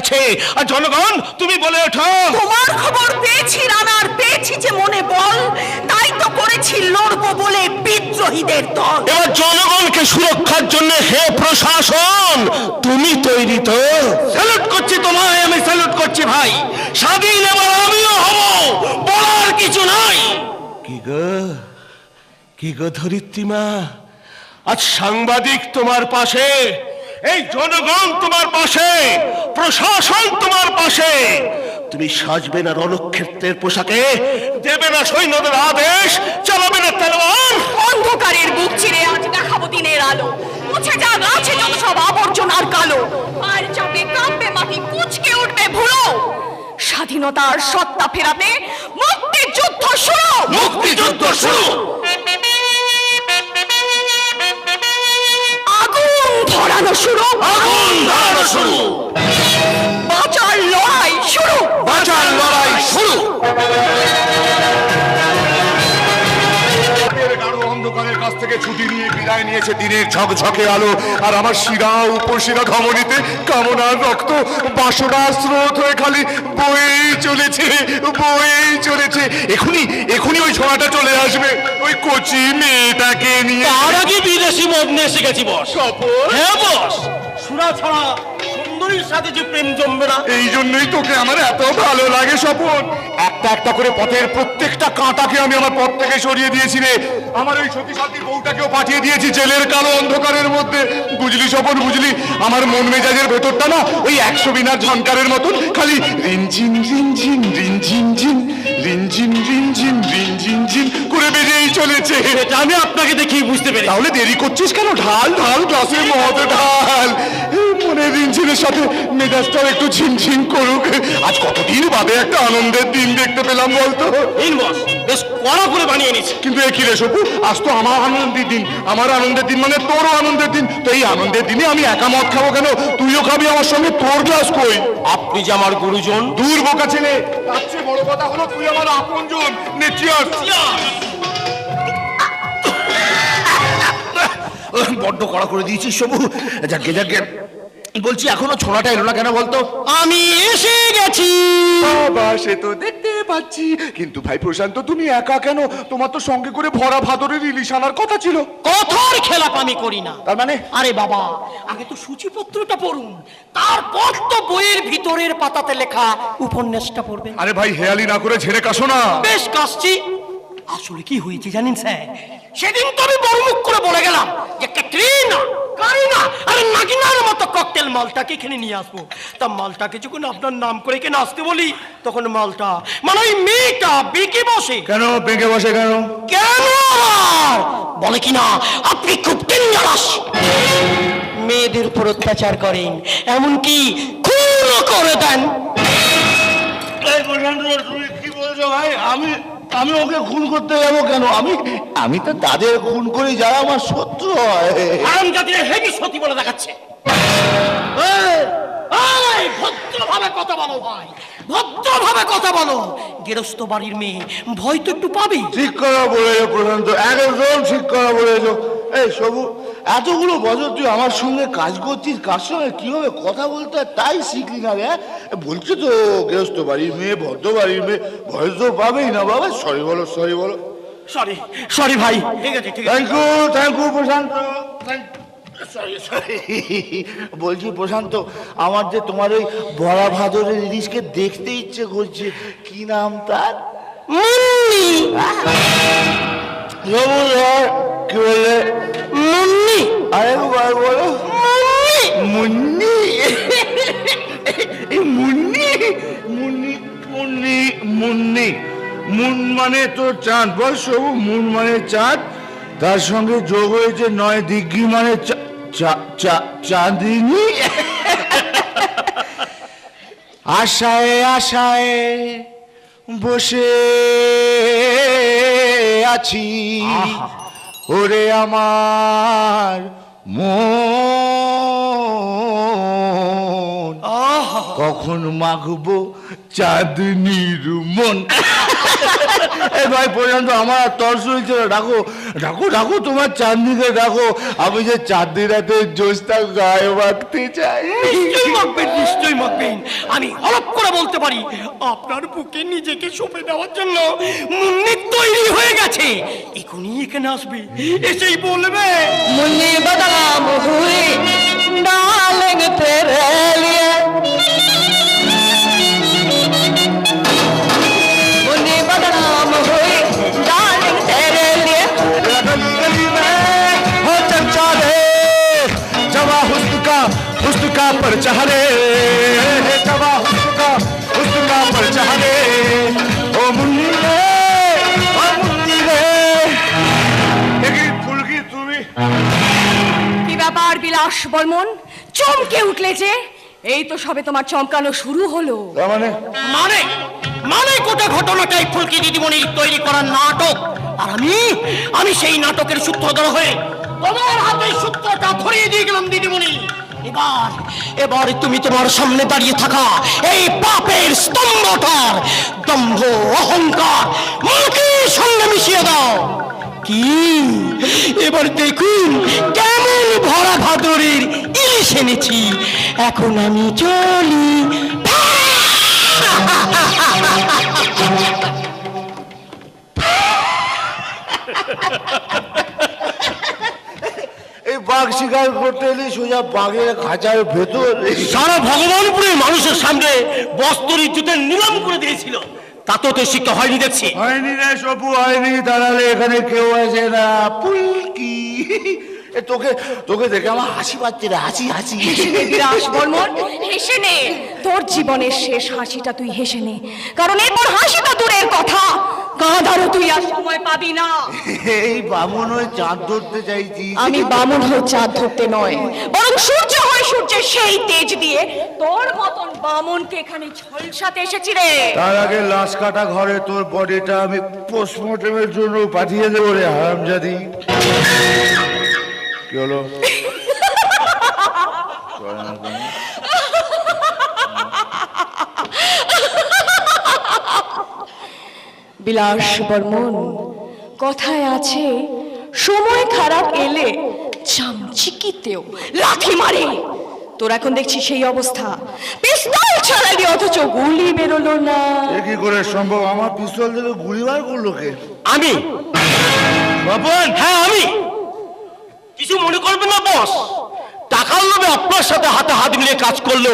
আছে আর জনগণ তুমি বলে ওঠো। তোমার খবর পেয়েছি রানার পেয়েছি যে মনে বল। তাই তো করেছি লড়বো বলে বিদ্রোহীদের দল। এবার জনগণকে সুরক্ষার জন্য হে প্রশাসন তুমি তৈরি তো। স্যালুট করছি তোমায় আমি স্যালুট করছি ভাই। স্বাধীন এবার আমিও হব বলার কিছু নাই। কি গো? কি গো ধরিত্রীমা আজ সাংবাদিক তোমার পাশে। এই জনগণ তোমার পাশে প্রশাসন তোমার পাশে। তুমি সাজবে না রণক্ষেত্রের পোশাকে দেবে না সৈন্যদের আদেশ চালাবে না তলোয়ার। অন্ধকারের বুক চিরে আজ দেখাবো দিনের আলো। মুছে যাক আছে যত সব আবর্জনার কালো। আর চাপে কাঁপবে মাটি কুচকে উঠবে ভুলো স্বাধীনতার সত্তা ফেরাতে মুক্তির যুদ্ধ শুরু। মুক্তিযুদ্ধ শুরু। ধরানো শুরু। আগুন ধরানো শুরু। বাঁচার লড়াই শুরু। বাঁচার লড়াই শুরু। কাছ থেকে ছুটি নিয়ে বিদায় নিয়েছে দিনের ঝকঝকে আলো। আর আমার শিরা উপশিরা ধমনীতে কামনার রক্ত বাসনার স্রোত হয়ে খালি বয়েই চলেছে বয়েই চলেছে। এখনই এখনই ওই ছোঁয়াটা চলে আসবে। ওই কচি মেয়েটাকে নিয়ে। তার আগে বিদেশি মদ নিয়ে এসে গেছি বস। হ্যাঁ বস। সুরা ছড়া সুন্দরীর সাথে যে প্রেম জমবে না? এই জন্যই তোকে আমার এত ভালো লাগে স্বপন। একটা একটা করে পথের প্রত্যেকটা কাঁটাকে আমি আমার পথ থেকে সরিয়ে দিয়েছি রে। আমার ওই সতী বউটাকেও পাঠিয়ে দিয়েছি জেলের কালো অন্ধকারের মধ্যে। বুঝলি স্বপন, বুঝলি? আমার মন মেজাজের ভেতরটা না ওই একশো বিনার ঝনকারের মতন। খালি রিনঝিন রিনঝিন রিনঝিন, ঝিন, রিনঝিন রিনঝিন রিনঝিন, ঝিন করে বেজেই চলেছে। এটা আমি আপনাকে দেখি বুঝতে পেরেছি। তাহলে দেরি করছিস কেন? ঢাল ঢাল গ্লাসের মধ্যে ঢাল। মনে রিনঝিনের সাথে মেজাজটাও একটু ঝিনঝিন করুক। আজ কতদিন বাদে একটা আনন্দের দিন দেখতে পেলাম বলতো? বেশ কড়া করে বানিয়ে নিচ্ছে কিন্তু এ কি রে সপু? আজ তো আমার আনন্দের দিন। আমার আনন্দের দিন মানে তোরও আনন্দের দিন। তো এই আনন্দের দিনে আমি একা মদ খাব কেন? তুইও খাবি আমার সঙ্গে তোর গ্লাস কই? আপনি যে আমার গুরুজন। দূর বোকা ছেলে। তার চেয়ে বড় কথা হলো তুই আমার আপনজন। নে চিয়ার্স বড্ড কড়া করে দিয়েছিস সবু। যাকে যাকে বলছি এখনও ছোড়াটা এলো না কেন বলতো? আমি এসে গেছি। বাবা সে তো দেখতে পাচ্ছি। কিন্তু ভাই প্রশান্ত তুমি একা কেন? তোমার তো সঙ্গে করে ভরা ভাদরের ইলিশ আনার কথা ছিল। কথার খেলাপ আমি করি না। তার মানে? আরে বাবা আগে তো সূচিপত্রটা পড়ুন। তারপর তো বইয়ের ভিতরের পাতাতে লেখা উপন্যাসটা পড়বেন। আরে ভাই হেয়ালি না করে ঝেড়ে কাশো না। বেশ কাশছি। আসলে কি হয়েছে জানেন স্যার? সেদিন তো আমি বড় মুখ করে বলে গেলাম যে ক্যাটরিনা কারিনা আরে নাগিনার মতো ককটেল মালটাকে এখানে নিয়ে আসব। তা মালটাকে যখন আপনার নাম করে এখানে আসতে বলি তখন মালটা মানে ওই মেয়েটা বেঁকে বসে। কেন? বেঁকে বসে কেন? কেন আবার? বলে কিনা আপনি খুব ডেঞ্জারাস মেয়েদের উপর অত্যাচার করেন এমনকি খুনও করে দেন। এই প্রশান্ত তুমি কি বলছো ভাই? আমি আমি ওকে খুন করতে যাব কেন? আমি আমি তো তাদের খুন করি যারা আমার শত্রু হয়। আরাম জাতির হেবি সতী বলে দেখাচ্ছে। এই, ভদ্রভাবে কথা বলো ভাই। ভদ্রভাবে কথা বলো। গেরস্ত বাড়ির মেয়ে ভয় তো একটু পাবেই ঠিক করা বলেছ প্রশান্ত একদম ঠিক করা এই সবু এতগুলো বছর তুই আমার সঙ্গে কাজ করছিস কার সঙ্গে কীভাবে কথা বলতে হয় তাই শিখলি না রে হ্যাঁ? বলছো তো গৃহস্থ বাড়ির মেয়ে ভদ্র বাড়ির মেয়ে ভয় তো পাবেই না বাবা। সরি বলো সরি বলো। সরি সরি ভাই। ঠিক আছে ঠিক আছে। Thank you thank you Prashant. Sorry sorry বলছি প্রশান্ত আমার যে তোমার ওই বড়া ভাদরের ইলিশকে দেখতে ইচ্ছে করছে কি নাম তার? কি বললে মুন্নি। আরেকবার বলো। মুন্নি। মুন্নি? মুন্নি? মুন্নি মুন্নি মুন মানে তো চাঁদ। বল সবু মুন মানে চাঁদ। তার সঙ্গে যোগ হয়েছে নয় দিগ্গি মানে চা- চা- চা- চাঁদিনী। আশায় আশায় বসে আছি। ওরে আমার মন। কখন মাখবো চাঁদনির মন। এ ভাই পর্যন্ত আমার তর শুনছিল ডাকো ডাকো ডাকো তোমার চাঁদনিকে ডাকো। আমি যে চাঁদনি রাতে জোসটা গায়ে মাখতে চাই। নিশ্চয়ই মাখবেন নিশ্চয়ই মাখবেন। আমি অলপ করে বলতে পারি আপনার বুকে নিজেকে সঁপে দেওয়ার জন্য মুন্নি তৈরি হয়ে গেছে। এখনই এখানে আসবে এসেই বলবে। মুন্নি বদলাম হুই ডালেং তেরে লিয়ে हुस्न का परचा रे जवा हुस्न का हुस्न का परचा रे ओ मुन्नी रे ओ मुन्नी रे দেখি ফুলকি তুমি কি ব্যাপার বিলাস বর্মন চমকে উঠলে যে এই তো সবে তোমার চমকানো শুরু হলো তার মানে মানে মানে গোটা ঘটনাটাই ফুলকি দিদিমণির তৈরি করা নাটক আর আমি আমি সেই নাটকের সূত্রধর হয়ে তোমার হাতে সূত্রটা ধরিয়ে দিয়ে গেলাম দিদিমণি এবার তুমি তোমার সামনে দাঁড়িয়ে থাকা এই পাপের স্তম্ভটার দম্ভ অহংকার মাটির সঙ্গে মিশিয়ে দাও। কি? এবার দেখুন কেমন ভরা ভাদরের ইলিশ এনেছি। এখন আমি চলি। এই বাঘ শিকার করতে এলে সোজা বাঘের খাঁচার ভেতর সারা ভগবানপুরের মানুষের সামনে বস্ত্র ইজ্জতের নিলাম করে দিয়েছিল। তাতেও তো শিক্ষা হয়নি দেখছি। হয়নি রে সবু হয়নি। দাঁড়ালে এখানে কেউ আসে না। পুলকি। এ তোকে তোকে দেখে আমার হাসি পাচ্ছে রে হাসি হেসে। নে। তোর জীবনের শেষ হাসিটা তুই হেসে নে। কারণ এরপর হাসিটা দূরের কথা। কাঁদারও তুই আর সময় পাবি না। এই বামন ওই চাঁদ ধরতে চাইছি। আমি বামুন হয়ে চাঁদ ধরতে নয় বরং সূর্য হয় সূর্যের সেই তেজ দিয়ে। তোর মতন বামনকে এখানে ঝলসাতে এসেছি রে। তার আগে লাশ কাটা ঘরে তোর বডিটা আমি পোস্টমর্টমের জন্য পাঠিয়ে দেবো রে হারামজাদি। কি হলো? বিলাস বর্মন। কথায় আছে সময় খারাপ এলে চামচিকিতেও লাথি মারে। তোর এখন দেখছি সেই অবস্থা। পিস্তল ছাড়ালি অথচ গুলি বেরোলো না। কি করে সম্ভব? আমার পিস্তল থেকে গুলি বার করল কে? আমি? বাপন! হ্যাঁ আমি। কিছু মনে করবেন না বস? টাকার লোভে আপনার সাথে হাতে হাত মিলিয়ে কাজ করল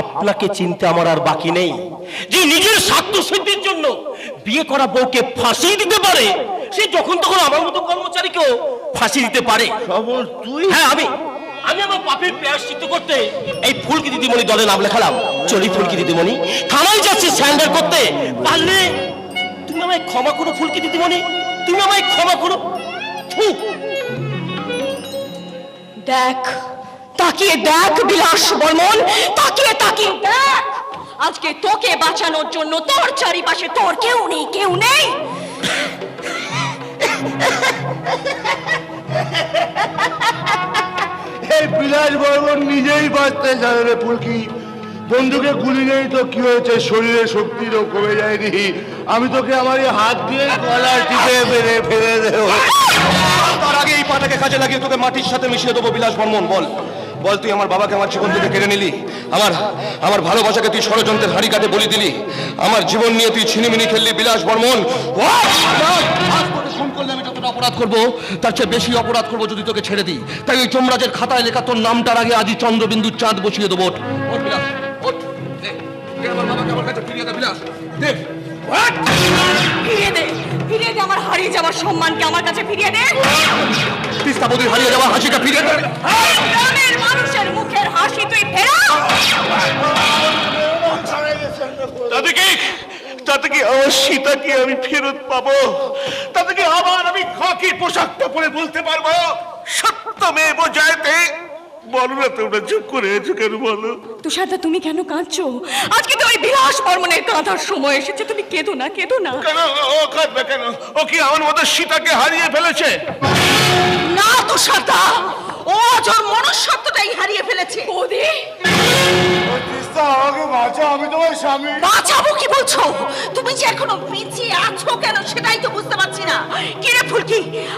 আপনাকে চিনতে আমার আর বাকি নেই। যে নিজের স্বার্থ সিদ্ধির জন্য বিয়ে করা বউকে ফাঁসি দিতে পারে সে যখন তখন আমার মতো কর্মচারীকেও ফাঁসি দিতে পারে। তুই? হ্যাঁ আমি আমি আমার পাপের প্রায়শ্চিত্ত করতে এই ফুলকি দিদিমণি দলে নাম লেখালাম। চলি ফুলকি দিদিমণি। থানায় যাচ্ছি স্যান্ডার করতে। পারলে তুমি আমায় ক্ষমা করো ফুলকি দিদিমণি। তুমি আমায় ক্ষমা করো। দেখ তাকিয়ে দেখ বিলাস বর্মন তাকিয়ে আজকে তোকে বাঁচানোর জন্য তোর চারিপাশে তোর কেউ নেই কেউ নেই। এই বিলাস বর্মন নিজেই বাঁচতে জানে রে ফুলকি বন্ধুকে গুলি নেই তো কি হয়েছে? শরীরে শক্তিরও কমে যায়নি। আমি তোকে আমার এই হাত দিয়ে গলা টিপে ফেলে ফেলে দেবো। তার আগে এই পাটাকে কাজে লাগিয়ে তোকে মাটির সাথে মিশিয়ে দেবো বিলাস বর্মন বল। বল, তুই আমার বাবাকে আমার জীবন থেকে কেড়ে নিলি। আমার আমার ভালোবাসাকে তুই ষড়যন্ত্রের হাড়ি কাটে বলি দিলি। আমার জীবন নিয়ে তুই ছিনিমিনি খেললি, বিলাস বর্মন। আমি যতটা অপরাধ করব? তার চেয়ে বেশি অপরাধ করব যদি তোকে ছেড়ে দিই। তাই ওই চোমরাজের খাতায় লেখা তোর নামটার আগে আজই চন্দ্রবিন্দু চাঁদ বসিয়ে দেবো। বিলাস। আমার হারিয়ে যাওয়ার সম্মানকে আমার কাছে ফিরিয়ে দে। তিস্তা বদির হারিয়ে যাওয়া হাসিটা ফিরিয়ে দে। গ্রামের মানুষের মুখের হাসি তুই ফেরা। তাতে কি তাতে কি আমার সীতাকে আমি ফেরত পাবো। তাতে কি আবার আমি খাকি পোশাকটা পরে বলতে পারব। সত্য মেয়ে বোঝাইতে বলো না তোমরা চুপ করে আছো কেন বলো? তুষারদা তুমি কেন কাঁদছো? আজকে তো ওই বিলাস বর্মনের কাঁদার সময় এসেছে। তুমি কেঁদো না কেঁদো না। কেন? ও কাঁদবে কেন? ও কি আমার মতো সীতাকে হারিয়ে ফেলেছে? না তুষারদা। ও আজ ওর মনুষ্যত্বটাই হারিয়ে ফেলেছে। ওদি তুমি যে এখনও বেঁচে আছো কেন সেটাই তো বুঝতে পারছি না। কিরে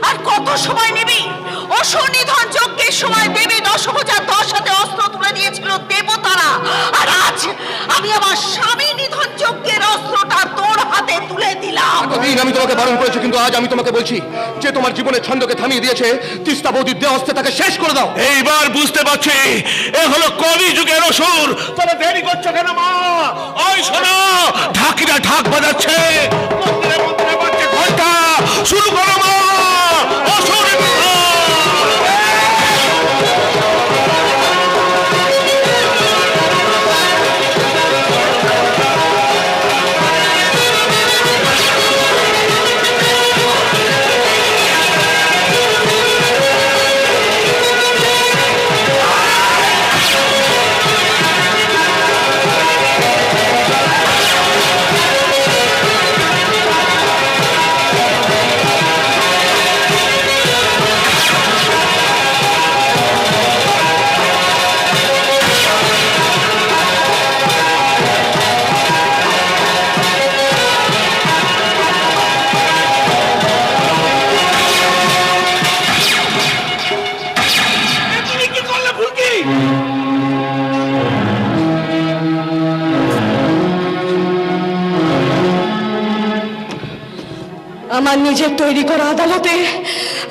আর কত সময় নেবে? অসুর নিধন যজ্ঞের সময় দেবী দশভূজা দশ হাতে অস্ত্র তুলে দিয়েছিল দেবতারা। আর আজ আমি আমার স্বামী নিধন যজ্ঞের অস্ত্রটা তোর হাতে তুলে দিলাম। এতদিন আমি তোমাকে বারণ করেছি কিন্তু আজ আমি তোমাকে বলছি যে তোমার জীবনের ছন্দকে থামিয়ে দিয়েছে তিস্তা বৌদির দেহ অস্ত্রে তাকে শেষ করে দাও। এইবার বুঝতে পারছি এ হলো কবি যুগের অসুর। তবে দেরি করছ কেন মা? ওই শোনো ঢাকিরা ঢাক বাজাচ্ছে মন্দিরে মন্দিরে বাজছে ঘণ্টা শুরু করো মা। নিজের তৈরি করা আদালতে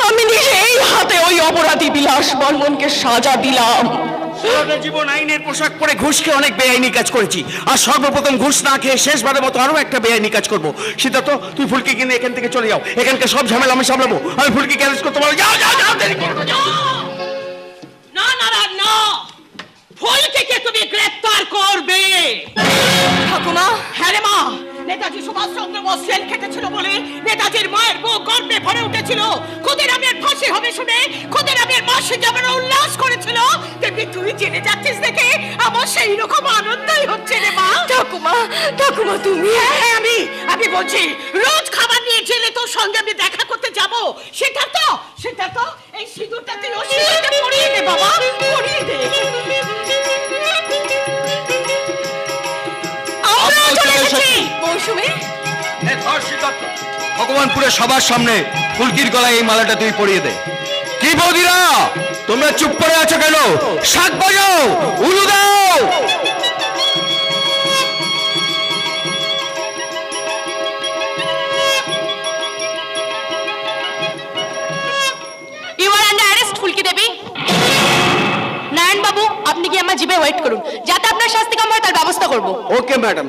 আমি নিজে এই হাতে ওই অপরাধী বিলাস বর্মনকে সাজা দিলাম। সারাটা জীবন আইনের পোশাক পরে ঘুষ খেয়ে অনেক বেআইনি কাজ করেছি। আর সর্বপ্রথম ঘুষ না খেয়ে শেষবারের মতো আরও একটা বেআইনি কাজ করব। সিদ্ধার্থ তুই ফুলকি কিনে এখান থেকে চলে যাও। এখানকার সব ঝামেলা আমি সামলাবো। আমি ফুলকি ক্যারেজ করতে পারব যাও যাও যাও দেরি করো না, যাও। না না না না। ফুলকে তুমি গ্রেফতার করবে। ঠাকুমা। হ্যাঁ রে মা। নেতাজি সুভাষচন্দ্র বোস জেল খেটেছিল বলে নেতাজির মায়ের বুক গর্বে ভরে উঠেছিল। ক্ষুদিরামের ফাঁসি হবে শুনে ক্ষুদিরামের মাসে যেমন উল্লাস করেছিল তেমনি তুই জেনে যাচ্ছিস দেখে আমার সেই রকম আনন্দই হচ্ছে রে মা। ঠাকুমা ঠাকুমা তুমি? হ্যাঁ হ্যাঁ আমি আমি বলছি রোজ খাবার নিয়ে জেলে তোর সঙ্গে আমি দেখা করতে যাব। সেটা তো সেটা তো এই সিঁদুরটা তুই ওর সিঁদুরটা পরিয়ে দে বাবা পরিয়ে ভগবানপুরের সবার সামনে ফুলকির গলায় এই মালাটা তুই পরিয়ে দে। কি বৌদিরা তোমরা চুপ করে আছো কেন? শাক বাজাও উলু দাও। আপনি কি আমার জিপে ওয়েট করুন। যাতে আপনার শাস্তি কম হয় তার ব্যবস্থা করব। Okay madam